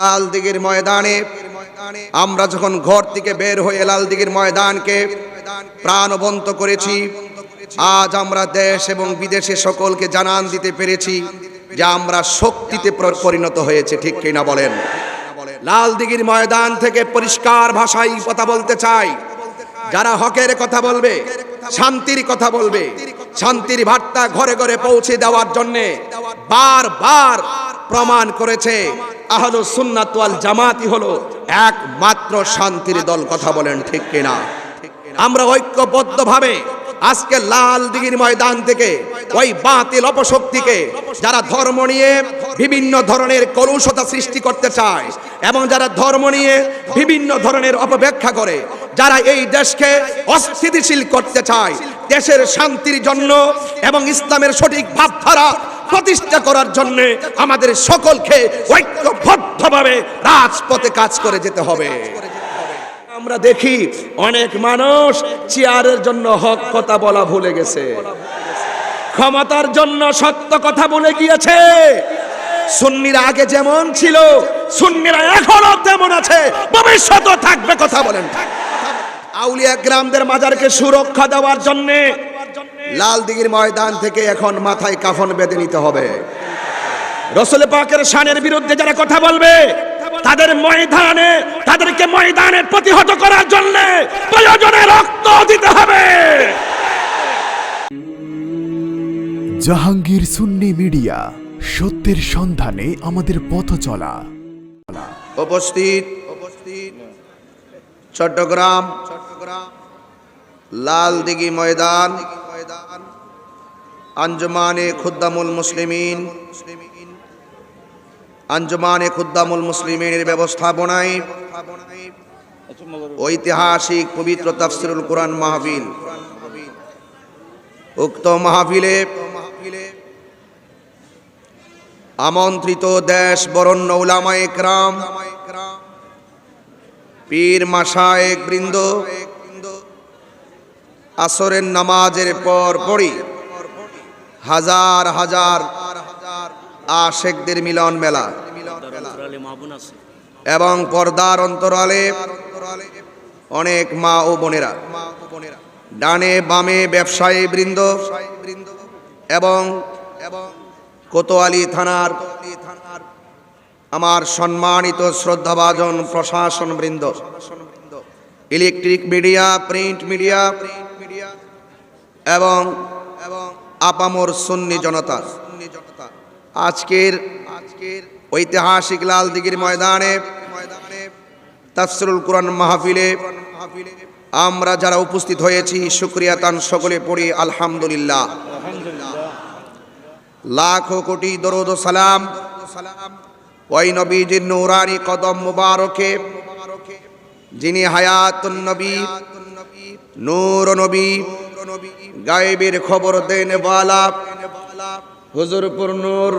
লাল দিঘির ময়দানে। আমরা যখন ঘর থেকে বের হয়ে লাল দিঘির ময়দানকে প্রাণবন্ত করেছি। আজ আমরা দেশ এবং বিদেশে সকলকে জানান দিতে পেরেছি যে আমরা শক্তিতে পরিণত হয়েছে, ঠিক কিনা বলেন? লাল দিঘির ময়দান থেকে পরিষ্কার ভাষায় কথা বলতে চাই। যারা হকের কথা বলবে, শান্তির কথা বলবে শান্তির বার্তা ঘরে ঘরে পৌঁছে দেওয়ার জন্যে বারবার প্রমাণ করেছে আহলু সুন্নাত ওয়াল জামাতি হলো একমাত্র শান্তির দল, কথা বলেন ঠিক কিনা? আমরা ঐক্যবদ্ধভাবে আজকে লাল দিঘির ময়দান থেকে, ওই বাতিল অপশক্তিকে যারা ধর্ম নিয়ে বিভিন্ন ধরনের কলুষতা সৃষ্টি করতে চায় এবং যারা ধর্ম নিয়ে বিভিন্ন ধরনের অপব্যাখ্যা করে যারা এই দেশকে অস্থিতিশীল করতে চায়, দেশের শান্তির জন্য এবং ইসলামের সঠিক ভাবধারা প্রতিষ্ঠা করার জন্য আমাদের সকলকে ঐক্যবদ্ধভাবে রাজপথে কাজ করে যেতে হবে। আমরা দেখি অনেক মানুষ চেয়ারের জন্য হক কথা বলা ভুলে গেছে। ক্ষমতার জন্য সত্য কথা বলে গিয়েছে। সুন্নিরা আগে যেমন ছিল, সুন্নিরা এখনও তেমন আছে। ভবিষ্যতেও থাকবে কথা বলেন। আউলিয়া গ্রামদের মাজারকে সুরক্ষা দেওয়ার জন্যে লাল দিঘির ময়দান থেকে এখন মাথায় কাফন বেঁধে নিতে হবে। রসুল পাকের শানের বিরুদ্ধে যারা কথা বলবে তাদের ময়দানে তাদেরকে ময়দানে প্রতিহত করার জন্য প্রয়োজনে রক্ত দিতে হবে। জাহাঙ্গীর সুন্নি মিডিয়া সত্যের সন্ধানে আমাদের পথ চলা। উপস্থিত উপস্থিত চট্টগ্রাম চট্টগ্রাম লাল দিঘি ময়দান, আঞ্জমানে খুদ্দামুল মুসলিমিন, আঞ্জমানে খুদ্দামুল মুসলিমিনের ব্যবস্থাপনায় ঐতিহাসিক পবিত্র তাফসিরুল কোরআন মাহফিল। উক্ত মাহফিলে আমন্ত্রিত দেশ বরণ্য উলামায়ে ক্রাম, পীর মাসায়েক বৃন্দ আসরের নামাজের পর পরই হাজার হাজার আশেকদের মিলন মেলা। এবং পর্দার অন্তরালে অনেক মা ও বোনেরা, ডানে বামে ব্যবসায়ী বৃন্দ এবং কোতোয়ালি থানার আমার সম্মানিত শ্রদ্ধাভাজন প্রশাসন বৃন্দ ইলেকট্রিক মিডিয়া, প্রিন্ট মিডিয়া এবং আপামর সুন্নি জনতা। আজকের আজকের ঐতিহাসিক লাল দিঘির ময়দানে তাফসিরুল কোরআন মাহফিলে আমরা যারা উপস্থিত হয়েছি, শুক্রিয়া তান সকলে পড়ি, আলহামদুলিল্লাহ। লাখো কোটি দরুদ সালাম ওই নবীজির নূরানি কদম মুবারকে, যিনি হায়াতুন নবী, নূর নবী গায়েবের খবর দেন হুজুরপুর নূর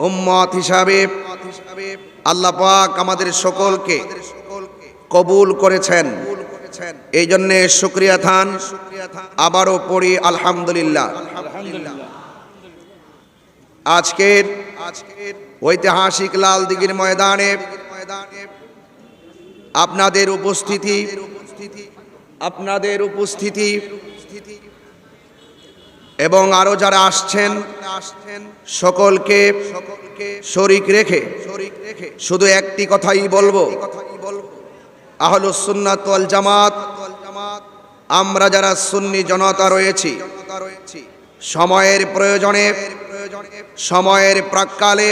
উম্মত হিসাবে আল্লাহ পাক আমাদের সকলকে কবুল করেছেন। এই জন্য শুক্রিয়া থান। আবারও পড়ি আলহামদুলিল্লাহ। আজকের আজকের ঐতিহাসিক লাল দিঘির ময়দানে আপনাদের উপস্থিতি আপনাদের উপস্থিতি, এবং আরও যারা আসছেন, সকলকে শরিক রেখে, শুধু একটি কথাই বলব। আহলুস সুন্নাত ওয়াল জামাত, আমরা যারা সুন্নি জনতা রয়েছি, সময়ের প্রয়োজনে, সময়ের প্রাককালে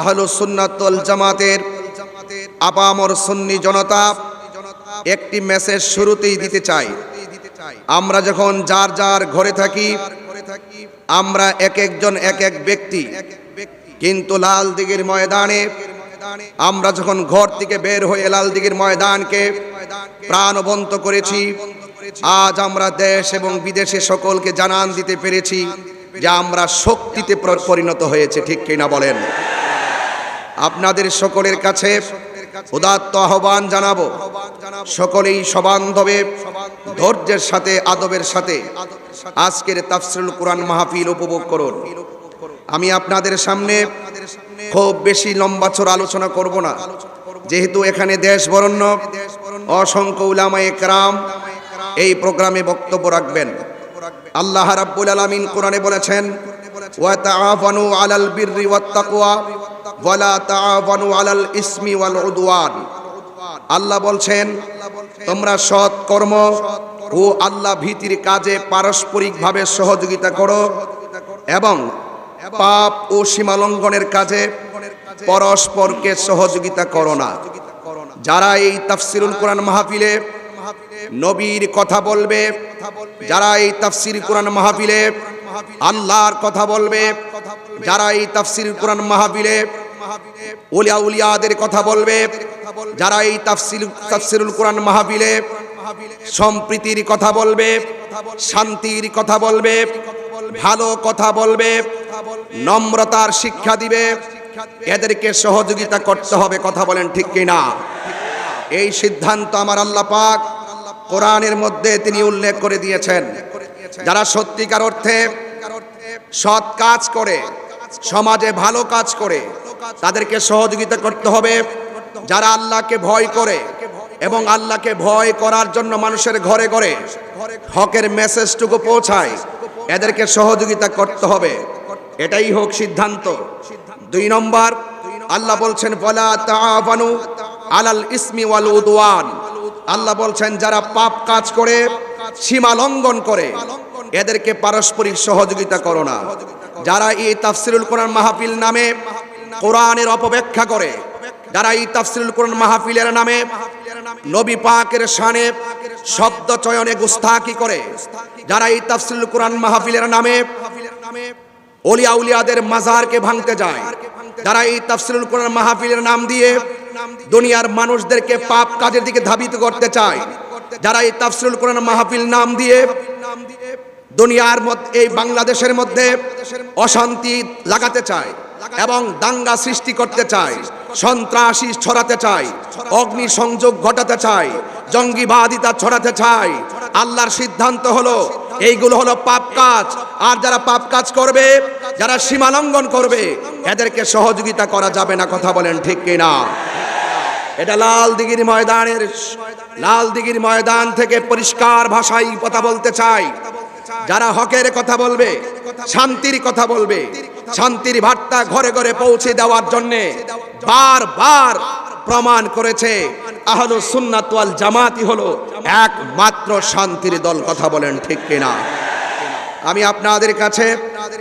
আহলুস সুন্নাত ওয়াল জামাতের আপামর সুন্নি জনতা একটি মেসেজ শুরুতেই দিতে চাই। আমরা যখন যার যার ঘরে থাকি, আমরা এক একজন এক এক ব্যক্তি। কিন্তু লাল দিঘির ময়দানে, আমরা যখন ঘর থেকে বের হয়ে লাল দিঘির ময়দানকে প্রাণবন্ত করেছি, আজ আমরা দেশ এবং বিদেশে সকলকে জানান দিতে পেরেছি যে আমরা শক্তিতে পরিণত হয়েছে, ঠিক কিনা বলেন? আপনাদের সকলের কাছে উদাত্ত আহ্বান জানাব। সকলেই সবান্ধবে, ধৈর্যের সাথে, আদবের সাথে আজকের তাফসিরুল কোরআন মাহফিল উপভোগ করুন। আমি আপনাদের সামনে খুব বেশি লম্বা আলোচনা করব না। যেহেতু এখানে দেশ বরণ্য, অসংখ্য উলামায়ে একরাম এই প্রোগ্রামে বক্তব্য রাখবেন। আল্লাহ রাব্বুল আলামিন কোরআনে বলেছেন, ওয়া তাআওয়ানু আলাল বিররি ওয়াত তাকওয়া। ওয়াল আল্লাহ বলছেন, তোমরা সৎ কর্ম ও আল্লাহ ভীতির কাজে পারস্পরিকভাবে সহযোগিতা করো এবং পাপ ও সীমালঙ্ঘনের কাজে পরস্পরকে সহযোগিতা করো না। যারা এই তাফসিরুল কোরআন মাহফিলে নবীর কথা বলবে, যারা এই তাফসির কোরআন মাহফিলে আল্লাহর কথা বলবে, যারা এই তাফসির কোরআন মাহফিলে উলিয়া উলিয়াদের কথা বলবে, যারা এই তাফসির তাফসিরুল কোরআন মাহফিলে সম্প্রীতির কথা বলবে, শান্তির কথা বলবে, ভালো কথা বলবে, নম্রতার শিক্ষা দিবে, এদেরকে সহযোগিতা করতে হবে, কথা বলেন ঠিক কিনা? এই সিদ্ধান্ত আমার আল্লাহ পাক কোরআনের মধ্যে তিনি উল্লেখ করে দিয়েছেন। যারা সত্যিকার অর্থে সৎ কাজ করে, সমাজে ভালো কাজ করে তাদেরকে সহযোগিতা করতে হবে। যারা আল্লাহকে ভয় করে এবং আল্লাহকে ভয় করার জন্য মানুষের ঘরে ঘরে হকের মেসেজটুকু পৌঁছায়, এদেরকে সহযোগিতা করতে হবে। এটাই হোক সিদ্ধান্ত। দুই নম্বর, আল্লাহ বলছেন বলা আলাল ইসমি ওয়াল উদওয়ান। আল্লাহ বলছেন, যারা পাপ কাজ করে, সীমা লঙ্ঘন করে, এদেরকে পারস্পরিক সহযোগিতা করো না। যারা এই তাফসিরুল কোরআন মাহফিল নামে কোরআনের অপব্যাখ্যা করে। যারা এই তাফসিরুল কোরআন মাহফিলের নামে নবী পাকের শানে শব্দ চয়নে গুস্তাকি করে যারা এই তাফসিরুল কোরআন মাহফিলের নামে ওলিয়া উলিয়াদের মাজারকে ভাঙতে যায় যারা এই তাফসিরুল কোরআন মাহফিলের নাম দিয়ে দুনিয়ার মানুষদেরকে পাপ কাজের দিকে ধাবিত করতে চায় যারা এই তাফসিরুল কোরআন মাহফিল নাম দিয়ে দুনিয়ার মধ্যে, এই বাংলাদেশের মধ্যে অশান্তি লাগাতে চায়। এবং দাঙ্গা সৃষ্টি করতে চায়, সন্ত্রাসী ছড়াতে চায় অগ্নি সংযোগ ঘটাতে চায়, জঙ্গিবাদিতা ছড়াতে চায়। আল্লাহর সিদ্ধান্ত হলো, এইগুলো হলো পাপ কাজ। আর যারা পাপ কাজ করবে, যারা সীমালঙ্ঘন করবে, এদেরকে সহযোগিতা করা যাবে না, কথা বলেন ঠিক কিনা? এটা লাল দিঘির ময়দানের, লাল দিঘির ময়দান থেকে পরিষ্কার ভাষায় কথা বলতে চাই যারা হকের কথা বলবে, শান্তির কথা বলবে শান্তির বার্তা ঘরে ঘরে পৌঁছে দেওয়ার জন্য বারবার প্রমাণ করেছে আহলু সুন্নাত ওয়াল জামাতি হলো একমাত্র শান্তির দল, কথা বলেন ঠিক কিনা? আমি আপনাদের কাছে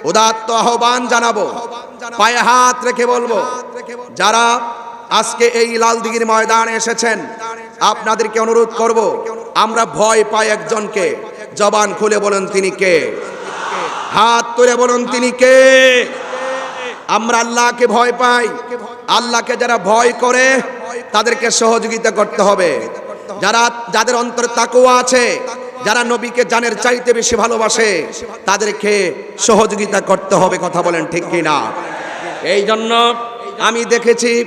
উদাত্ত আহ্বান জানাব, পায়ে হাত রেখে বলব, যারা আজকে এই লাল দিঘির ময়দানে এসেছেন, আপনাদেরকে অনুরোধ করব, আমরা ভয় পাই একজনকে, জবান খুলে বলেন তিনি কে? হাত তুলে বলুন, তিনি কে? আমরা আল্লাহকে ভয় পাই। আল্লাহকে যারা ভয় করে, তাদেরকে সহযোগিতা করতে হবে। যারা, যাদের অন্তরে তাকুয়া আছে, যারা নবীকে জানের চাইতে বেশি ভালোবাসে, তাদেরকে সহযোগিতা করতে হবে, কথা বলেন ঠিক কিনা? এই জন্য আমি দেখেছি,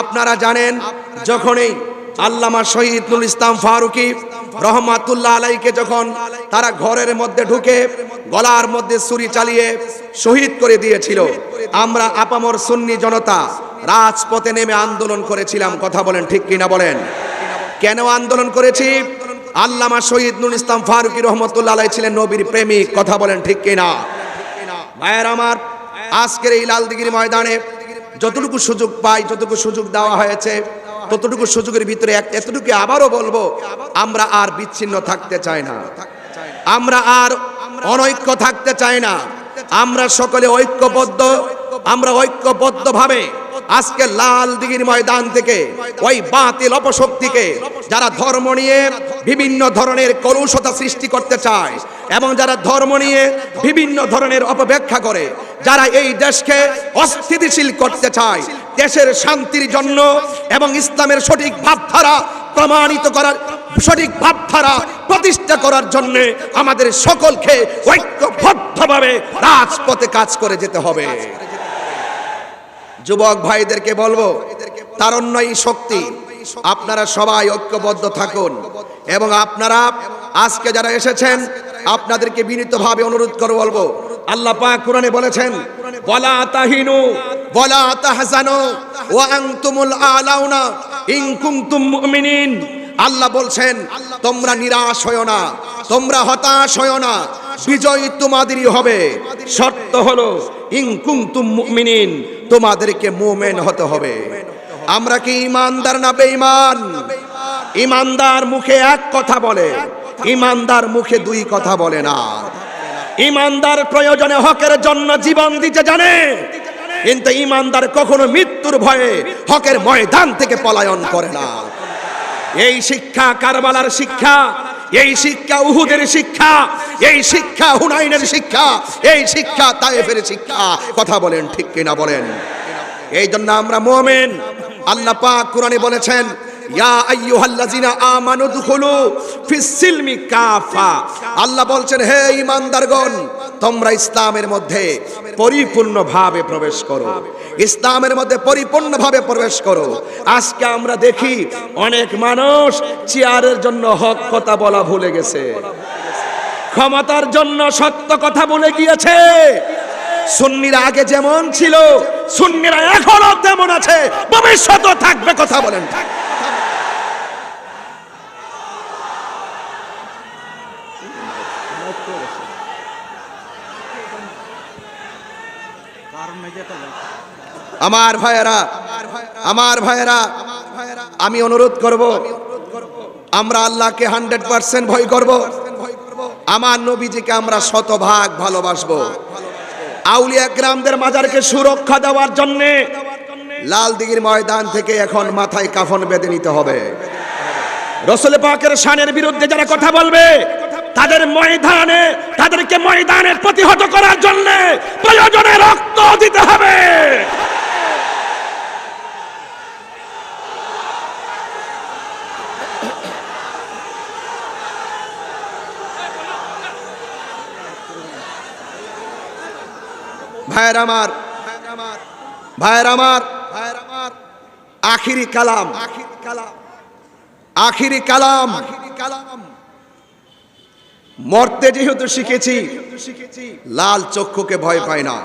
আপনারা জানেন, যখনই আল্লামা শহীদুল ইসলাম ফারুকি রহমাতুল্লাহ আলাইকে যখন তারা ঘরের মধ্যে ঢুকে গলার মধ্যে ছুরি চালিয়ে শহীদ করে দিয়েছিল, আমরা আপামর সুন্নি জনতা রাজপথে নেমে আন্দোলন করেছিলাম, কথা বলেন ঠিক কিনা বলেন? কেন আন্দোলন করেছি? আল্লামা শহীদ নুল ইসলাম ফারুকি রহমতুল্লাহ আলাই ছিলেন নবীর প্রেমিক, কথা বলেন ঠিক কিনা? ভাইয়ের আমার, আজকের এই লালদিগির ময়দানে যতটুকু সুযোগ পাই, যতটুকু সুযোগ দেওয়া হয়েছে ততটুকু সুযোগের ভিতরে এতটুকু আবারও বলব, আমরা আর বিচ্ছিন্ন থাকতে চাই না। আমরা আর অনৈক্য থাকতে চাই না। আমরা সকলে ঐক্যবদ্ধ, আমরা ঐক্যবদ্ধ ভাবে আজকে লাল দিঘির ময়দান থেকে, ওই বাতিল অপশক্তিকে যারা ধর্ম নিয়ে বিভিন্ন ধরনের কলুষতা সৃষ্টি করতে চায় এবং যারা ধর্ম নিয়ে বিভিন্ন ধরনের অপব্যাখ্যা করে, যারা এই দেশকে অস্থিতিশীল করতে চায় দেশের শান্তির জন্য এবং ইসলামের সঠিক ভাবধারা প্রমাণিত করার, সঠিক ভাবধারা প্রতিষ্ঠা করার জন্য আমাদের সকলকে ঐক্যবদ্ধভাবে রাজপথে কাজ করে যেতে হবে। যুবক ভাইদেরকে বলব তারণ্যই শক্তি, আপনারা সবাই ঐক্যবদ্ধ থাকুন এবং আপনারা আজকে যারা এসেছেন, আপনাদেরকে বিনীতভাবে অনুরোধ করে বলব, আল্লাহ পাক কোরআনে বলেছেন, ওয়ালা তাহিনু ওয়ালা তাহজানু, ওয়া আনতুমুল আলাউনা, ইন মুমিনিন। আল্লাহ বলছেন, তোমরা নিরাশ হয়ো না, তোমরা হতাশ হয়ো না, বিজয় তোমাদেরই হবে। শর্ত হলো, ইন কুনতুম মুমিনিন, তোমাদেরকে মুমিন হতে হবে। আমরা কি ইমানদার না বেঈমান? ইমানদার মুখে এক কথা বলে, ইমানদার মুখে দুই কথা বলে না। ইমানদার প্রয়োজনে হকের জন্য জীবন দিতে জানে। কিন্তু ইমানদার কখনো মৃত্যুর ভয়ে হকের ময়দান থেকে পলায়ন করে না। এই শিক্ষা কারবালার শিক্ষা, এই শিক্ষা উহুদের শিক্ষা, এই শিক্ষা হুনাইনের শিক্ষা, এই শিক্ষা তায়েফের শিক্ষা। কথা বলেন ঠিক কিনা বলেন? এই জন্য আমরা মোমেন, আল্লাহ পাক কোরআনে বলেছেন, ইয়া আল্লাহ বলছেন, হে ঈমানদারগণ তোমরা ইসলামের মধ্যে পরিপূর্ণভাবে প্রবেশ করো। ইসলামের মধ্যে পরিপূর্ণভাবে প্রবেশ করো। আজকে আমরা দেখি অনেক মানুষ চেয়ারের জন্য হক কথা বলা ভুলে গেছে। ক্ষমতার জন্য সত্য কথা বলে গিয়েছে। সুন্নিরা আগে যেমন ছিল, সুন্নিরা এখনও তেমন আছে। ভবিষ্যতও থাকবে কথা বলেন। আমার ভাইয়েরা আমার ভাইয়েরা, আমি অনুরোধ করব, আমরা আল্লাহকে হান্ড্রেড পার্সেন্ট ভয় করব, আমার নবীজিকে আমরা শতভাগ ভালোবাসবো। আউলিয়া গ্রামদের মাজারকে সুরক্ষা দেওয়ার জন্যে লাল দিঘির ময়দান থেকে এখন মাথায় কাফন বেঁধে নিতে হবে। রসুল পাকের শানের বিরুদ্ধে যারা কথা বলবে, তাদের ময়দানে, তাদেরকে ময়দানের প্রতিহত করার জন্য প্রয়োজনে রক্ত দিতে হবে। ভাইয়ের আমার ভাইয়ের আমার ভাইয়ের আমার আখিরি কালাম আখিরি কালাম আখিরি কালাম কালাম। মরতে যেহেতু শিখেছি, লাল চক্ষুকে ভয় পায় না।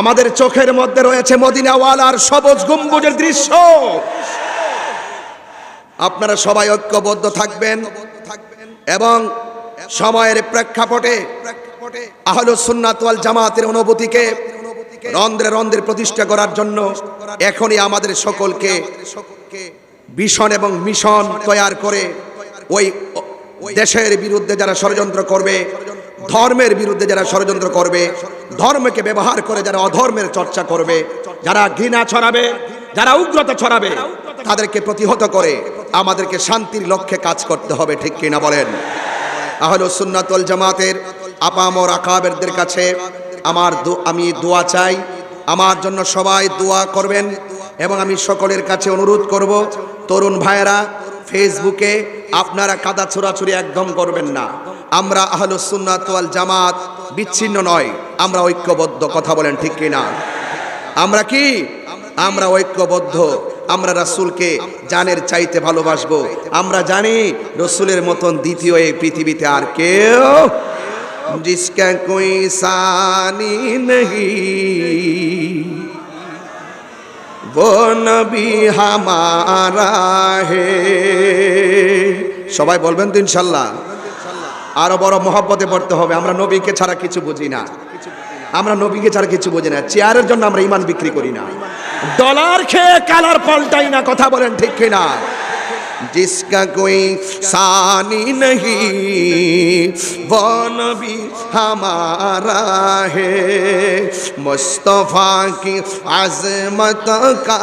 আমাদের চোখের মধ্যে রয়েছে মদিনাওয়ালার সবুজ গম্বুজের দৃশ্য। আপনারা সবাই ঐক্যবদ্ধ থাকবেন এবং সময়ের প্রেক্ষাপটে আহল সুন্নাত ওয়াল জামাতের অনুভূতিকে রন্ধ্রে রন্ধ্রে প্রতিষ্ঠা করার জন্য এখনই আমাদের সকলকে ভীষণ এবং মিশন তৈয়ার করে ওই দেশের বিরুদ্ধে যারা ষড়যন্ত্র করবে, ধর্মের বিরুদ্ধে যারা ষড়যন্ত্র করবে, ধর্মকে ব্যবহার করে যারা অধর্মের চর্চা করবে, যারা ঘৃণা ছড়াবে, যারা উগ্রতা ছড়াবে, তাদেরকে প্রতিহত করে আমাদেরকে শান্তির লক্ষ্যে কাজ করতে হবে, ঠিক কিনা বলেন? আহল সুন্নাতুল জামাতের আপামর আকাবেরদের কাছে আমার আমি দোয়া চাই। আমার জন্য সবাই দোয়া করবেন এবং আমি সকলের কাছে অনুরোধ করব, তরুণ ভাইয়েরা, ফেসবুকে আপনারা কাদা ছোড়াছুরি একদম করবেন না। আমরা আহলুস সুন্নাত ওয়াল জামাত বিচ্ছিন্ন নয়। আমরা ঐক্যবদ্ধ, কথা বলেন ঠিক কিনা? আমরা কি? আমরা ঐক্যবদ্ধ। আমরা রাসূলকে জানের চাইতে ভালোবাসবো। আমরা জানি রসুলের মতন দ্বিতীয় এই পৃথিবীতে আর কেউ जिसका कोई सानी नहीं वो नबी हमारा है সবাই বলবেন তো ইনশাল্লাহ আরো বড় মহব্বতে পড়তে হবে আমরা নবীকে ছাড়া কিছু বুঝি না আমরা নবীকে ছাড়া কিছু বুঝি না চেয়ারের জন্য আমরা ইমান বিক্রি করি না ডলার খেয়ে কালার পাল্টাই না কথা বলেন ঠিক কিনা जिसका कोई सानी नहीं, वो नबी हमारा है। मुस्तफ़ा की आजमत का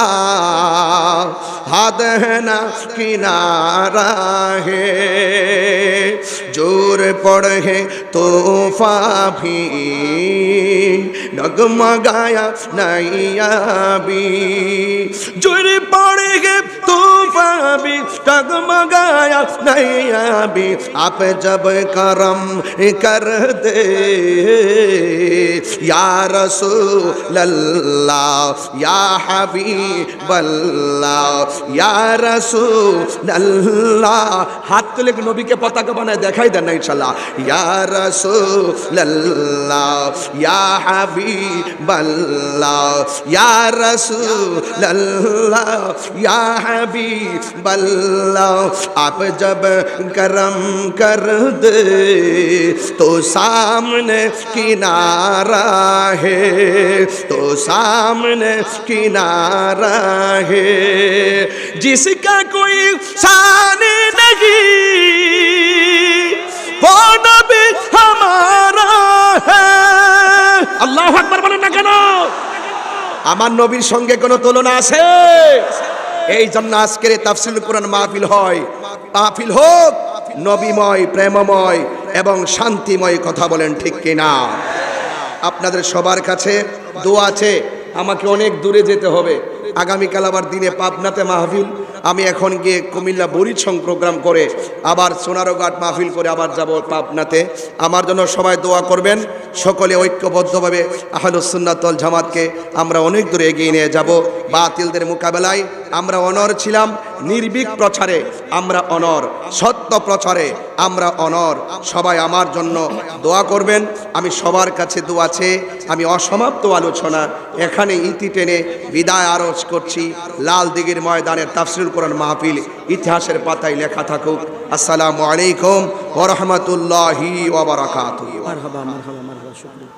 हद है ना किनारा है। ज़ोर पड़े तोहफा भी डगमगाया नैया भी। ज़ोर पड़ पाबी टगमगाया नहीं अभी आप जब करम कर दे, या रसूलल्ला या हबीबल्ला या रसूलल्ला हाथ तो लेकिन नबी के पता का बनाए, दिखाई देना इंशाल्लाह। या रसूलल्ला या हबीबल्ला या रसूलल्ला या हबी আল্লাহ ইয়া হাবিব আল্লাহ आप जब करम कर दे तो सामने किनारा है तो सामने किनारा है जिसका कोई शान नहीं वो नबी हमारा है আল্লাহ আকবার বলেন না কেন আমার নবীর সঙ্গে কোনো তুলনা আছে এই জন্য আজকের তাফসিল কোরআন মাহফিল হয়। মাহফিল হোক, নবীময়, প্রেমময় এবং শান্তিময় কথা বলেন ঠিক কিনা? আপনাদের সবার কাছে দোয়া আছে, আমাকে অনেক দূরে যেতে হবে। আগামীকাল আবার দিনে পাবনাতে মাহফিল। আমি এখন গিয়ে কুমিল্লা বরিছং প্রোগ্রাম করে আবার সোনারোঘাট মাহফিল করে আবার যাব পাবনাতে। আমার জন্য সবাই দোয়া করবেন, সকলে ঐক্যবদ্ধভাবে আহলুসুন্নাতল জামাতকে আমরা অনেক দূরে এগিয়ে নিয়ে যাব। বাতিলদের মোকাবেলায় আমরা অনর ছিলাম নির্ভীক প্রচারে, আমরা অনর, সত্য প্রচারে, আমরা অনর। সবাই আমার জন্য দোয়া করবেন। আমি সবার কাছে দোয়া আছে আমি অসমাপ্ত আলোচনা এখানে ইতি টেনে বিদায় আরজ করছি। লাল দিঘির ময়দানের তাফসিল কোরআন মাহফিল ইতিহাসের পাতায় লেখা থাকুক। আসসালামু আলাইকুম ওরহমতুল্লাহি শুক্রিয়া।